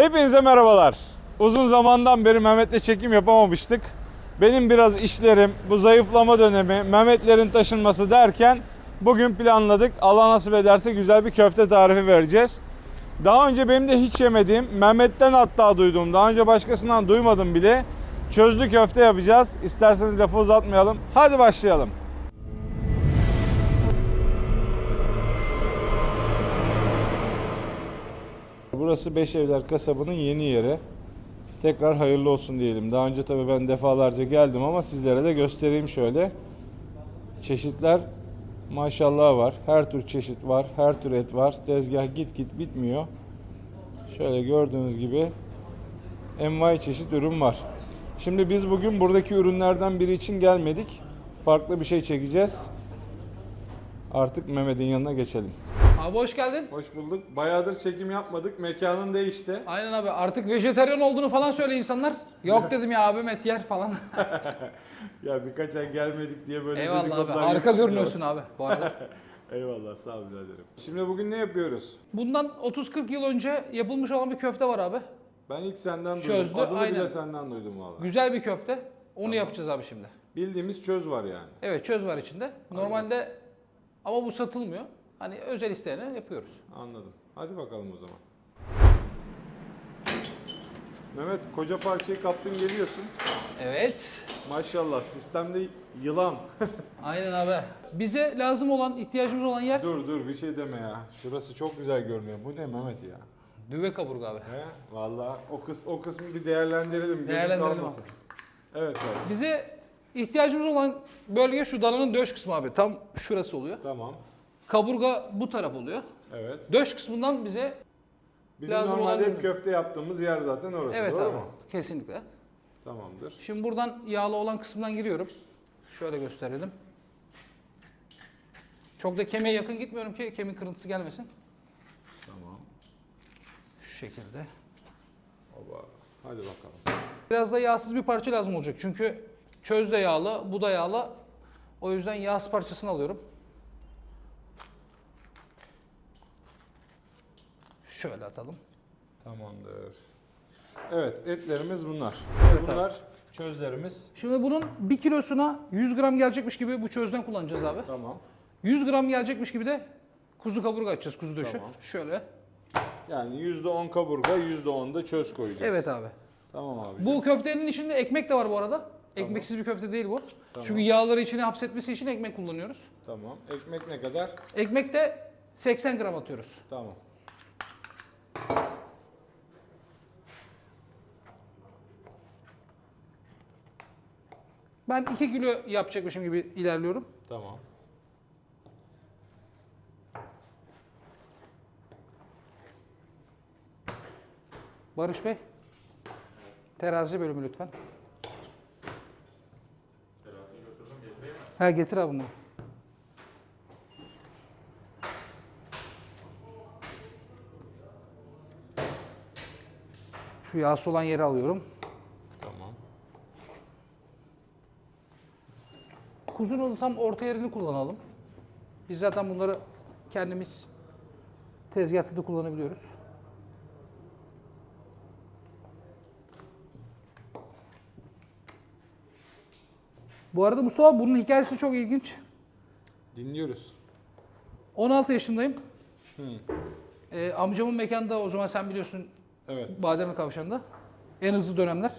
Hepinize merhabalar. Uzun zamandan beri Mehmet'le çekim yapamamıştık. Benim biraz işlerim, bu zayıflama dönemi, Mehmetlerin taşınması derken bugün planladık. Allah nasip ederse güzel bir köfte tarifi vereceğiz. Daha önce benim de hiç yemediğim, Mehmet'ten hatta duydum. Daha önce başkasından duymadım bile. Çözlü köfte yapacağız. İsterseniz lafı uzatmayalım. Hadi başlayalım. Burası Beşevler kasabının yeni yeri. Tekrar hayırlı olsun diyelim. Daha önce tabii ben defalarca geldim ama sizlere de göstereyim şöyle. Çeşitler maşallah var. Her tür çeşit var. Her tür et var. Tezgah git git bitmiyor. Şöyle gördüğünüz gibi envai çeşit ürün var. Şimdi biz bugün buradaki ürünlerden biri için gelmedik. Farklı bir şey çekeceğiz. Artık Mehmet'in yanına geçelim. Abi hoş geldin. Hoş bulduk. Bayağıdır çekim yapmadık. Mekanın değişti. Aynen abi artık vejetaryen olduğunu falan söyle insanlar. Yok dedim ya abim et yer falan. Ya birkaç ay gelmedik diye böyle Eyvallah abi. dedikodular Harika yakışmıyor. görünüyorsun abi bu arada. Eyvallah sağ ol biraderim. Şimdi bugün ne yapıyoruz? Bundan 30-40 yıl önce yapılmış olan bir köfte var abi. Ben ilk senden duydum. Çözdü, Adını aynen. bile senden duydum valla. Güzel bir köfte. Onu yapacağız abi şimdi. Bildiğimiz çöz var yani. Evet çöz var içinde. Normalde ama bu satılmıyor. Hani özel isteyene yapıyoruz. Anladım. Hadi bakalım o zaman. Mehmet koca parçayı kaptın geliyorsun. Evet. Maşallah sistemde yılan. Aynen abi. Bize lazım olan, ihtiyacımız olan yer dur dur bir şey deme ya. Şurası çok güzel görünüyor. Bu ne Mehmet ya? düve kaburga abi. He? Valla o, kıs o kısmı bir değerlendirelim. Gözüm Değerlendirelim kalmasın. Evet evet. Bize ihtiyacımız olan bölge şu dananın döş kısmı abi. Tam şurası oluyor. Tamam. Kaburga bu taraf oluyor. Evet. Döş kısmından bize Bizim Lazım olan normalde hep ürün. köfte yaptığımız yer zaten orası. evet doğru abi mu? kesinlikle. Tamamdır. Şimdi buradan yağlı olan kısımdan giriyorum. Şöyle gösterelim. Çok da kemiğe yakın gitmiyorum ki kemik kırıntısı gelmesin. Tamam. Şu şekilde. Oba. Hadi bakalım. Biraz da yağsız bir parça lazım olacak. Çünkü çöz de yağlı, bu da yağlı. O yüzden yağsız parçasını alıyorum. Şöyle atalım. Tamamdır. Evet etlerimiz bunlar. Evet abi. bunlar çözlerimiz. Şimdi bunun 1 kilosuna 100 gram gelecekmiş gibi bu çözden kullanacağız abi. Tamam. 100 gram gelecekmiş gibi de kuzu kaburga açacağız, kuzu döşü. Tamam. Şöyle. Yani %10 kaburga, %10 da çöz koyacağız. Evet abi. Tamam abi. Bu köftenin içinde ekmek de var bu arada. Ekmeksiz bir köfte değil bu. Çünkü yağları içine hapsetmesi için ekmek kullanıyoruz. Tamam. Ekmek ne kadar? Ekmek de 80 gram atıyoruz. Tamam. Ben 2 kilo yapacakmışım gibi ilerliyorum. Tamam. Barış Bey. Terazi bölümü lütfen. Teraziyi götürdüm getireyim mi? Ha getir abi bunu. Şu yağsı olan yeri alıyorum. Tamam. Kuzunun da tam orta yerini kullanalım. Biz zaten bunları kendimiz tezgahta da kullanabiliyoruz. Bu arada Mustafa bunun hikayesi çok ilginç. Dinliyoruz. 16 yaşındayım. Hı. Ee, amcamın mekanında o zaman sen biliyorsun Evet. Bademli Kavşağı'nda. En hızlı dönemler.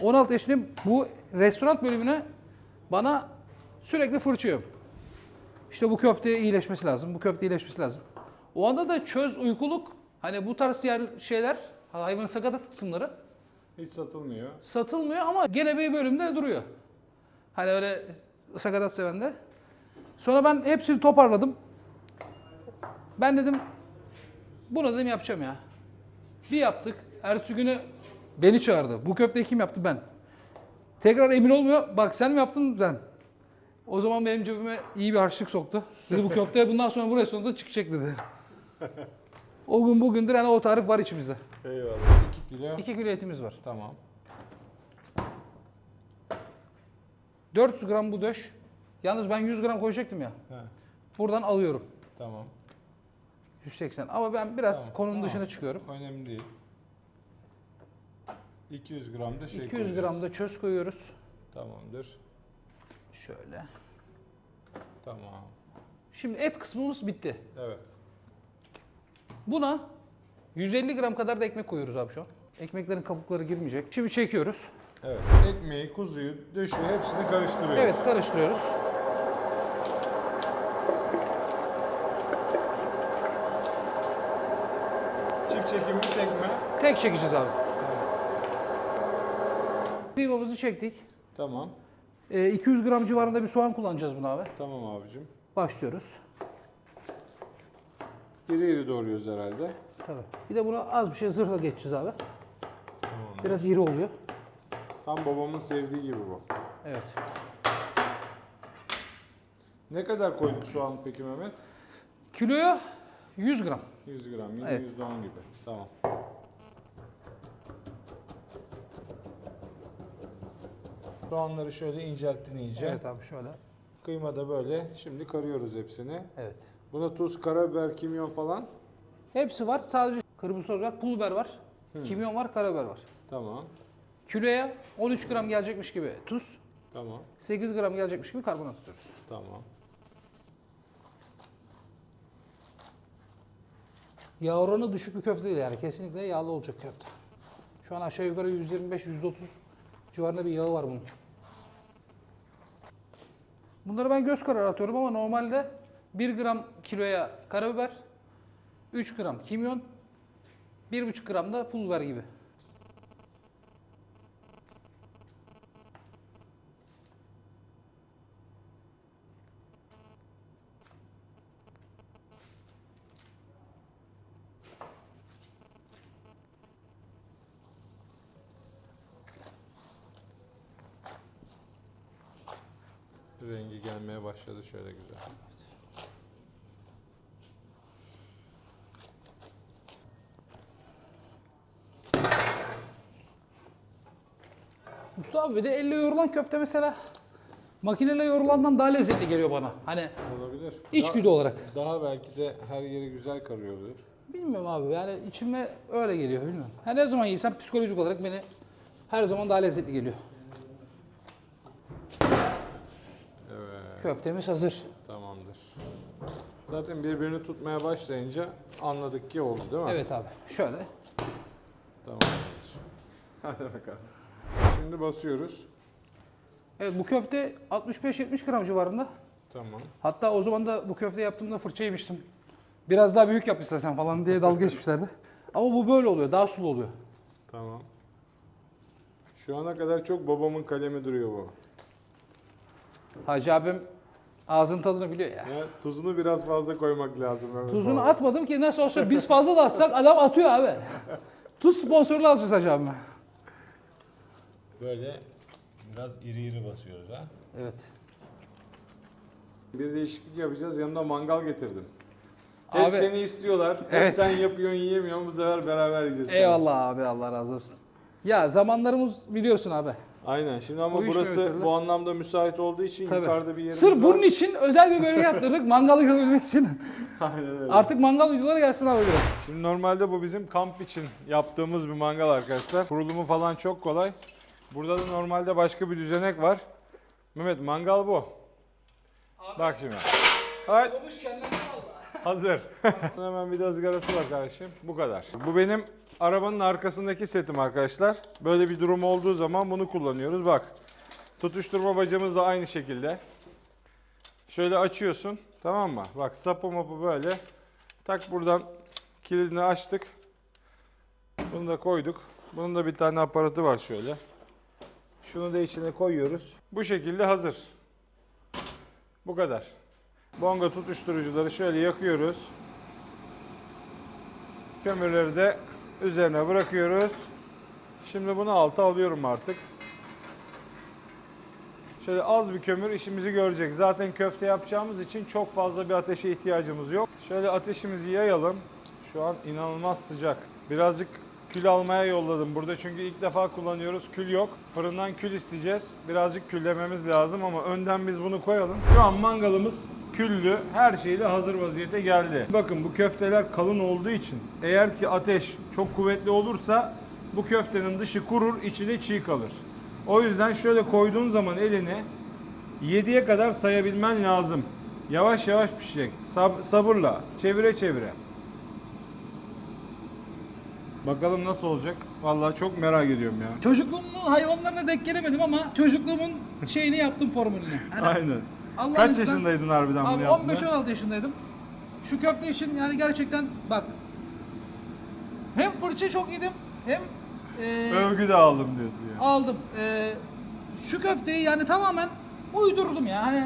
16 yaşındayım. Bu restoran bölümüne bana sürekli fırçıyor. İşte bu köfte iyileşmesi lazım, bu köfte iyileşmesi lazım. O anda da çöz uykuluk, hani bu tarz yer şeyler, hayvanın sakatat kısımları Hiç satılmıyor. satılmıyor ama gene bir bölümde duruyor. Hani öyle sakatat sevenler. Sonra ben hepsini toparladım. Ben dedim, bunu dedim yapacağım ya. Bir yaptık. Ertesi günü beni çağırdı. Bu köfteyi kim yaptı? Ben. Tekrar emin olmuyor. Bak sen mi yaptın? Ben. O zaman benim cebime iyi bir harçlık soktu. Dedi bu köfte bundan sonra bu restoranda çıkacak dedi. O gün bugündür yani o tarif var içimizde. Eyvallah. 2 kilo. 2 kilo etimiz var. Tamam. 400 gram bu döş. Yalnız ben 100 gram koyacaktım ya. He. Buradan alıyorum. Tamam. 180. Ama ben biraz Tamam, konunun tamam. dışına çıkıyorum. Önemli değil. 200 gram da şey 200 koyacağız. gram da çöz koyuyoruz. Tamamdır. Şöyle. Tamam. Şimdi et kısmımız bitti. Evet. Buna 150 gram kadar da ekmek koyuyoruz abi şu an. Ekmeklerin kabukları girmeyecek. Şimdi çekiyoruz. Evet. Ekmeği, kuzuyu, döşü hepsini karıştırıyoruz. Evet karıştırıyoruz. Tek çekeceğiz abi. Kıymamızı çektik. Tamam. Ee, 200 gram civarında bir soğan kullanacağız bunu abi. Tamam abicim. Başlıyoruz. İri iri doğruyoruz herhalde. Tabii. Bir de buna az bir şey zırhla geçeceğiz abi. Tamam. Biraz iri oluyor. Tam babamın sevdiği gibi bu. Evet. Ne kadar koyduk soğan peki Mehmet? Kiloya 100 gram. 100 gram, yine Evet. %10 gibi. Tamam. Soğanları şöyle incelttin iyice. Evet abi şöyle. Kıyma da böyle. Şimdi karıyoruz hepsini. Evet. Buna tuz, karabiber, kimyon falan. Hepsi var. Sadece kırmızı toz var, pul biber var, kimyon var, karabiber var. Tamam. Kiloya 13 gram gelecekmiş gibi tuz, Tamam. 8 gram gelecekmiş gibi karbonat atıyoruz. Tamam. Yağ oranı düşük bir köfte değil yani. Kesinlikle yağlı olacak köfte. Şu an aşağı yukarı 125-130 civarında bir yağı var bunun. Bunları ben göz kararı atıyorum ama normalde 1 gram kiloya karabiber, 3 gram kimyon, 1,5 gram da pul biber gibi. Rengi gelmeye başladı şöyle güzel. Mustafa abi bir de elle yoğrulan köfte mesela makineyle yoğrulandan daha lezzetli geliyor bana. Hani Olabilir. içgüdü olarak. Daha belki de her yeri güzel karıyordur. Bilmiyorum abi yani içime öyle geliyor bilmiyorum. Ha ne zaman yiysem psikolojik olarak beni her zaman daha lezzetli geliyor. Evet. Köftemiz hazır. Tamamdır. Zaten birbirini tutmaya başlayınca anladık ki oldu değil mi? Evet abi şöyle. Tamamdır. Hadi bakalım. Şimdi basıyoruz. Evet bu köfte 65-70 gram civarında. Tamam. Hatta o zaman da bu köfte yaptığımda fırça yemiştim. Biraz daha büyük yap istersen falan diye dalga geçmişlerdi. Ama bu böyle oluyor, daha sulu oluyor. Tamam. Şu ana kadar çok babamın kalemi duruyor bu. Hacı abim ağzın tadını biliyor ya. Ya, tuzunu biraz fazla koymak lazım. Mehmet Tuzunu baba. atmadım ki nasıl olsa biz fazla da atsak adam atıyor abi. Tuz sponsorlu alacağız abime. Böyle biraz iri iri basıyoruz ha. Evet. Bir değişiklik yapacağız. Yanında mangal getirdim. Abi- Hep seni istiyorlar. Hep Evet. sen yapıyorsun yiyemiyorsun. Bu sefer beraber yiyeceğiz. Eyvallah abi Allah razı olsun. Ya zamanlarımız biliyorsun abi. Aynen. Şimdi ama Bu iş burası bu anlamda müsait olduğu için Tabii. yukarıda bir yerimiz Sırf var. bunun için özel bir bölge yaptırdık mangalı yapabilmek için. Aynen öyle. Artık mangal videoları gelsin abi. Şimdi normalde bu bizim kamp için yaptığımız bir mangal arkadaşlar. Kurulumu falan çok kolay. Burada da normalde başka bir düzenek var. Mehmet mangal bu. Bak şimdi. Hayır. Hazır. Hemen bir de ızgarası var kardeşim. Bu kadar. Bu benim arabanın arkasındaki setim arkadaşlar. Böyle bir durum olduğu zaman bunu kullanıyoruz. Bak. Tutuşturma bacamız da aynı şekilde. Şöyle açıyorsun. Tamam mı? Bak sapı mapı böyle. Tak buradan kilidini açtık. Bunu da koyduk. Bunun da bir tane aparatı var şöyle. Şunu da içine koyuyoruz. Bu şekilde hazır. Bu kadar. Bonga tutuşturucuları şöyle yakıyoruz. Kömürleri de üzerine bırakıyoruz. Şimdi bunu alta alıyorum artık. Şöyle az bir kömür işimizi görecek. Zaten köfte yapacağımız için çok fazla bir ateşe ihtiyacımız yok. Şöyle ateşimizi yayalım. Şu an inanılmaz sıcak. Birazcık kül almaya yolladım burada çünkü ilk defa kullanıyoruz. Kül yok. Fırından kül isteyeceğiz. Birazcık küllememiz lazım ama önden biz bunu koyalım. Şu an mangalımız küllü, her şeyle hazır vaziyete geldi. Bakın bu köfteler kalın olduğu için eğer ki ateş çok kuvvetli olursa bu köftenin dışı kurur, içi de çiğ kalır. O yüzden şöyle koyduğun zaman elini 7'ye kadar sayabilmen lazım. Yavaş yavaş pişecek. Sab- sabırla, çevire çevire. Bakalım nasıl olacak? Vallahi çok merak ediyorum ya. Çocukluğumun hayvanlarına denk gelemedim ama çocukluğumun şeyini yaptım formülünü. Hani Aynen. Allah'ın Kaç izniyle- yaşındaydın harbiden bunu Abi yaptığında? 15-16 yaşındaydım. Şu köfte için yani gerçekten bak hem fırça çok yedim hem e, Övgü de aldım diyorsun ya. aldım. E, şu köfteyi yani tamamen uydurdum ya. Hani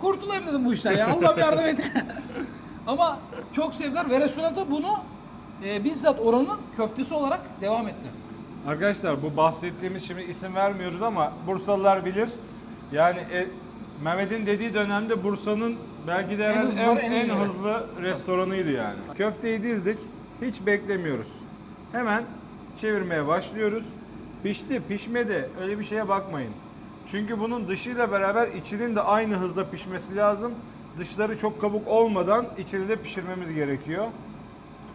kurtulayım dedim bu işten ya. Allah yardım et. Ama çok sevdiler ve restoranda bunu e, bizzat oranın köftesi olarak devam etti. Arkadaşlar bu bahsettiğimiz şimdi isim vermiyoruz ama Bursalılar bilir. Yani e, Mehmet'in dediği dönemde Bursa'nın belki de En hızlıları, en, en en hızlı restoranıydı yani. Köfteyi dizdik. Hiç beklemiyoruz. Hemen çevirmeye başlıyoruz. Pişti, pişmedi. Öyle bir şeye bakmayın. Çünkü bunun dışıyla beraber içinin de aynı hızda pişmesi lazım. Dışları çok kabuk olmadan içini de pişirmemiz gerekiyor.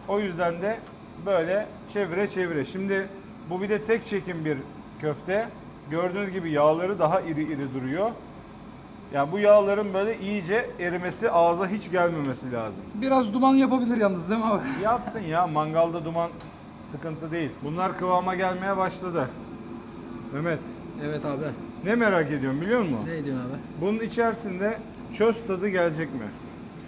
O yüzden de böyle çevire çevire. Şimdi bu bir de tek çekim bir köfte. Gördüğünüz gibi yağları daha iri iri duruyor. Yani bu yağların böyle iyice erimesi, ağza hiç gelmemesi lazım. Biraz duman yapabilir yalnız değil mi abi? Yapsın ya, mangalda duman sıkıntı değil. Bunlar kıvama gelmeye başladı. Mehmet, Evet abi. ne merak ediyorum biliyor musun? Ne diyorsun abi? Bunun içerisinde çöz tadı gelecek mi?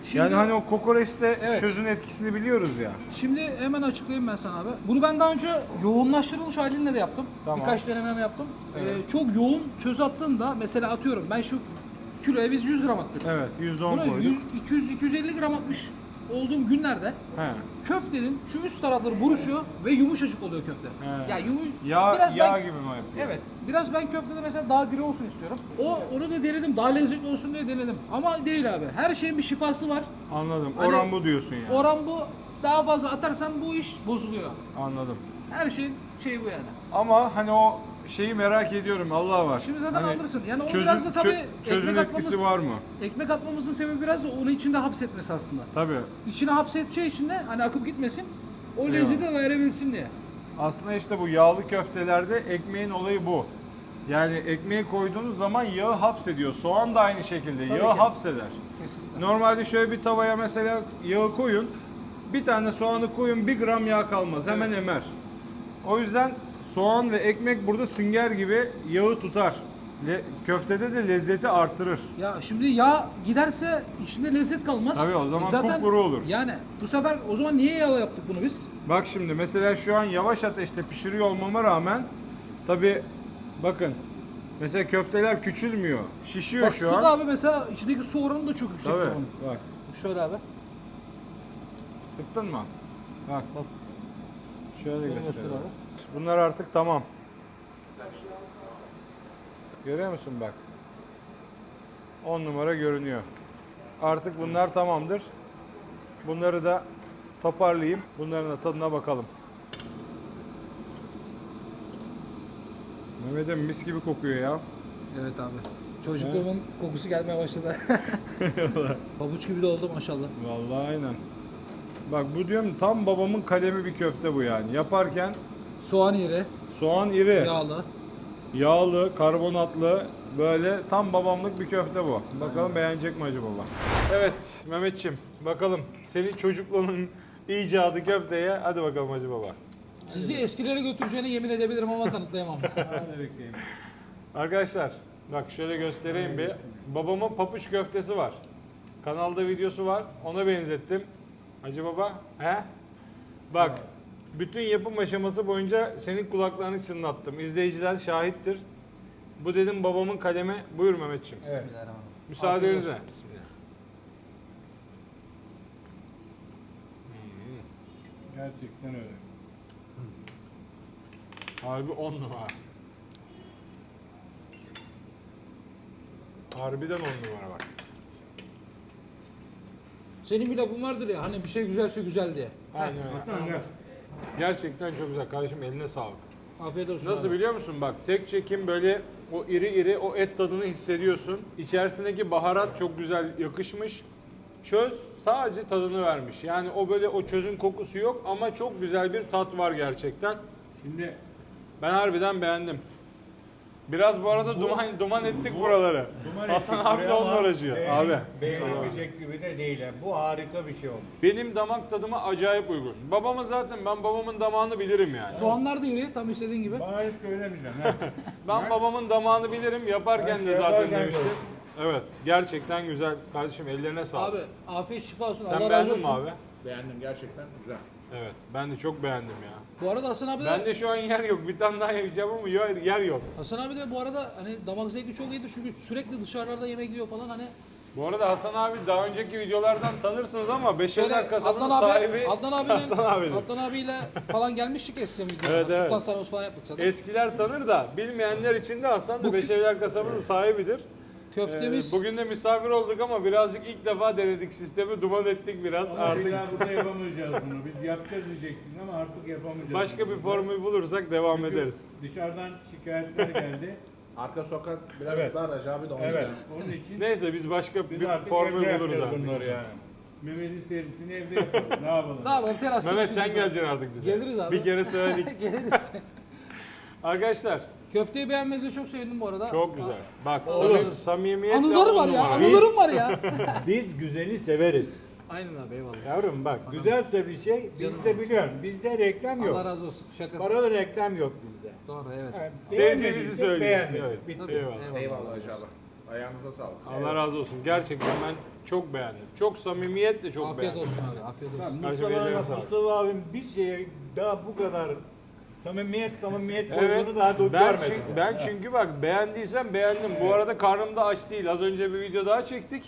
Şimdi, yani hani o kokoreçte Evet. çözün etkisini biliyoruz ya. Şimdi hemen açıklayayım ben sana abi. Bunu ben daha önce yoğunlaştırılmış halinde de yaptım. Tamam. Birkaç denemem yaptım. Evet. Ee, çok yoğun çöz attığında mesela atıyorum ben şu kiloya biz 100 gram attık. Evet, %10 Buna koyduk. 200-250 gram atmış olduğum günlerde He. köftenin şu üst tarafları buruşuyor ve yumuşacık oluyor köfte. He. Ya yumu Yağ, biraz yağ ben, gibi mi yapıyor? Evet. Biraz ben köftede mesela daha diri olsun istiyorum. O onu da denedim. Daha lezzetli olsun diye denedim. Ama değil abi. Her şeyin bir şifası var. Anladım. Hani- Oran bu diyorsun yani. Oran bu. Daha fazla atarsan bu iş bozuluyor. Anladım. Her şeyin şeyi bu yani. Ama hani o şeyi merak ediyorum. Allah var. Şimdi zaten Hani alırsın. Yani o çözüm- biraz da tabii çö- çözüm ekmek etkisi atmamız, var mı? ekmek atmamızın sebebi biraz da onu içinde hapsetmesi aslında. Tabii. İçine hapsedeceği için de hani akıp gitmesin. O lezzeti de verebilsin diye. Aslında işte bu yağlı köftelerde ekmeğin olayı bu. Yani ekmeği koyduğunuz zaman yağı hapsediyor. Soğan da aynı şekilde Tabii yağı ki. hapseder. Kesinlikle. Normalde şöyle bir tavaya mesela yağı koyun. Bir tane soğanı koyun bir gram yağ kalmaz. Hemen emer. O yüzden soğan ve ekmek burada sünger gibi yağı tutar. Le- köftede de lezzeti artırır. Ya şimdi yağ giderse içinde lezzet kalmaz. Tabii, o zaman E zaten, kupkuru olur. Yani bu sefer o zaman niye yağla yaptık bunu biz? Bak şimdi mesela şu an yavaş ateşte pişiriyor olmama rağmen tabi bakın mesela köfteler küçülmüyor. Şişiyor Bak şu an. abi mesela içindeki su oranı da çok yüksek. Tabii. bunun. Bak Şöyle abi. sıktın mı? Bak. Bak. Şöyle, Şöyle göster. göster abi. Bunlar artık tamam. Görüyor musun bak. 10 numara görünüyor. Artık bunlar tamamdır. Bunları da toparlayayım. Bunların da tadına bakalım. Mehmet'im mis gibi kokuyor ya. Evet abi. Çocukluğumun kokusu gelmeye başladı. Pabuç gibi de oldu maşallah. Vallahi aynen. Bak bu diyorum tam babamın kalemi bir köfte bu yani. Yaparken Soğan iri, soğan iri, yağlı. yağlı, karbonatlı böyle tam babamlık bir köfte bu. Bakalım beğenecek mi acaba baba? Evet Mehmetçim bakalım senin çocukluğunun icadı köfteye hadi bakalım Hacı Baba. Sizi eskilere götüreceğine yemin edebilirim ama kanıtlayamam. Arkadaşlar bak şöyle göstereyim bir. Babamın papuç köftesi var. Kanalda videosu var. Ona benzettim. Hacı Baba, he? Bak, bütün yapım aşaması boyunca senin kulaklarını çınlattım. İzleyiciler şahittir. Bu dedim babamın kalemi. Buyur Mehmetçim. Bismillahirrahmanirrahim. Müsaadenizle. Afiyet olsun. Gerçekten öyle. Harbi 10 numara. Harbiden 10 numara bak. Senin bir lafın vardır ya hani bir şey güzelse güzel diye. Aynen öyle. Gerçekten çok güzel. Kardeşim eline sağlık. Afiyet olsun Nasıl abi. biliyor musun? Bak tek çekim böyle o iri iri o et tadını hissediyorsun. İçerisindeki baharat çok güzel yakışmış. Çöz sadece tadını vermiş. Yani o böyle o çözün kokusu yok ama çok güzel bir tat var gerçekten. Şimdi Ben harbiden beğendim. Biraz bu arada duman duman ettik buraları. Duman Hasan ettik abi de buraya onunla ama uğraşıyor. beğen- Abi. Beğenebilecek gibi de değil. yani. Bu harika bir şey olmuş. Benim damak tadıma acayip uygun. Babamın zaten ben babamın damağını bilirim yani. Soğanlar da iri tam istediğin gibi. Hiç söylemeyeceğim. ha. Ben babamın damağını bilirim. Yaparken Ben de şey zaten yaparken demiştim. gördüm. Evet. Gerçekten güzel. Kardeşim ellerine sağlık. Abi afiyet şifa olsun. Sen Allah razı beğendin olsun. mi abi? Beğendim gerçekten güzel. Evet. Ben de çok beğendim ya. Bu arada Hasan abi de Bende şu an yer yok. Bir tane daha yiyeceğim ama yer, yer yok. Hasan abi de bu arada hani damak zevki çok iyidir çünkü sürekli dışarılarda yemek yiyor falan hani Bu arada Hasan abi daha önceki videolardan tanırsınız ama Beşevler Şöyle kasabının Adnan abi, sahibi Adnan abinin, Hasan abidir. Adnan abiyle falan gelmiştik eskiden videoda. Evet, Sultan evet. Sarhoş falan yaptık zaten. Eskiler tanır da bilmeyenler için de Hasan da Bu- Beşevler kasabının sahibidir. Köftemiz Ee, bugün de misafir olduk ama birazcık ilk defa denedik sistemi. Duman ettik biraz. Ama Artık bir daha burada yapamayacağız bunu. Biz yapacağız diyecektin ama artık yapamayacağız. başka bir formül bulursak devam Çünkü ederiz. Dışarıdan şikayetler geldi. Arka sokak biraz Evet. daha Recep abi de ondan. evet. Onun için Neyse biz başka biz bir artık formül evde buluruz yapacağız artık. bunları yani. Mehmet'in servisini evde yapalım. Ne yapalım? Tamam terasta Mehmet sen geleceksin artık bize. Geliriz abi. Bir kere söyledik. Geliriz. Arkadaşlar Köfteyi beğenmenize çok sevindim bu arada. çok güzel. Bak Oğlum. samim, samimiyetle Anıları on var ya, numara. anılarım var ya. Biz güzeli severiz. Aynen abi eyvallah. Yavrum bak güzelse bir şey bizde biliyorsun. Bizde reklam yok. Allah razı olsun. Şakası. Paralı reklam yok bizde. Doğru evet. Yani Sevdiğimizi beğenmediysek söylüyoruz. beğenmedik. Evet. Bitti. Tabii, Eyvallah. Eyvallah abi. Ayağınıza sağlık. Allah razı olsun. Gerçekten ben çok beğendim. Çok samimiyetle çok Afiyet beğendim. olsun abi. Afiyet olsun. Mustafa. Mustafa abim bir şeye daha bu kadar samimiyet samimiyet Evet. koyduğunu daha do- Ben, görmedim. çünkü, ben çünkü bak beğendiysen beğendim. Bu arada karnım da aç değil. Az önce bir video daha çektik.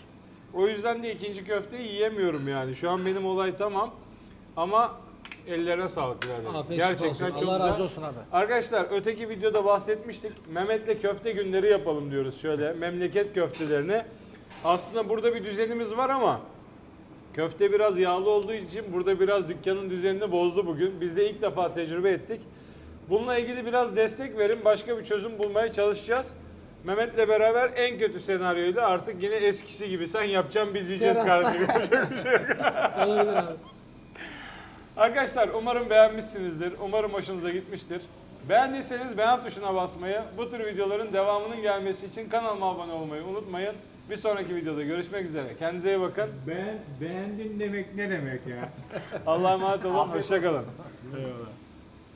O yüzden de ikinci köfteyi yiyemiyorum yani. Şu an benim olay tamam. Ama ellerine sağlık birader. Afiyet Gerçekten olsun. çok Allah güzel. razı olsun abi. Arkadaşlar öteki videoda bahsetmiştik. Mehmet'le köfte günleri yapalım diyoruz şöyle. Memleket köftelerini. Aslında burada bir düzenimiz var ama köfte biraz yağlı olduğu için burada biraz dükkanın düzenini bozdu bugün. Biz de ilk defa tecrübe ettik. Bununla ilgili biraz destek verin. Başka bir çözüm bulmaya çalışacağız. Mehmet'le beraber en kötü senaryoyla artık yine eskisi gibi sen yapacaksın biz yiyeceğiz Terasta. kardeşim. Yapacak bir şey yok. Olabilir abi. Arkadaşlar umarım beğenmişsinizdir. Umarım hoşunuza gitmiştir. Beğendiyseniz beğen tuşuna basmayı, bu tür videoların devamının gelmesi için kanalıma abone olmayı unutmayın. Bir sonraki videoda görüşmek üzere. Kendinize iyi bakın. Ben beğendim demek ne demek ya? Allah'a emanet olun. Hoşçakalın. Eyvallah.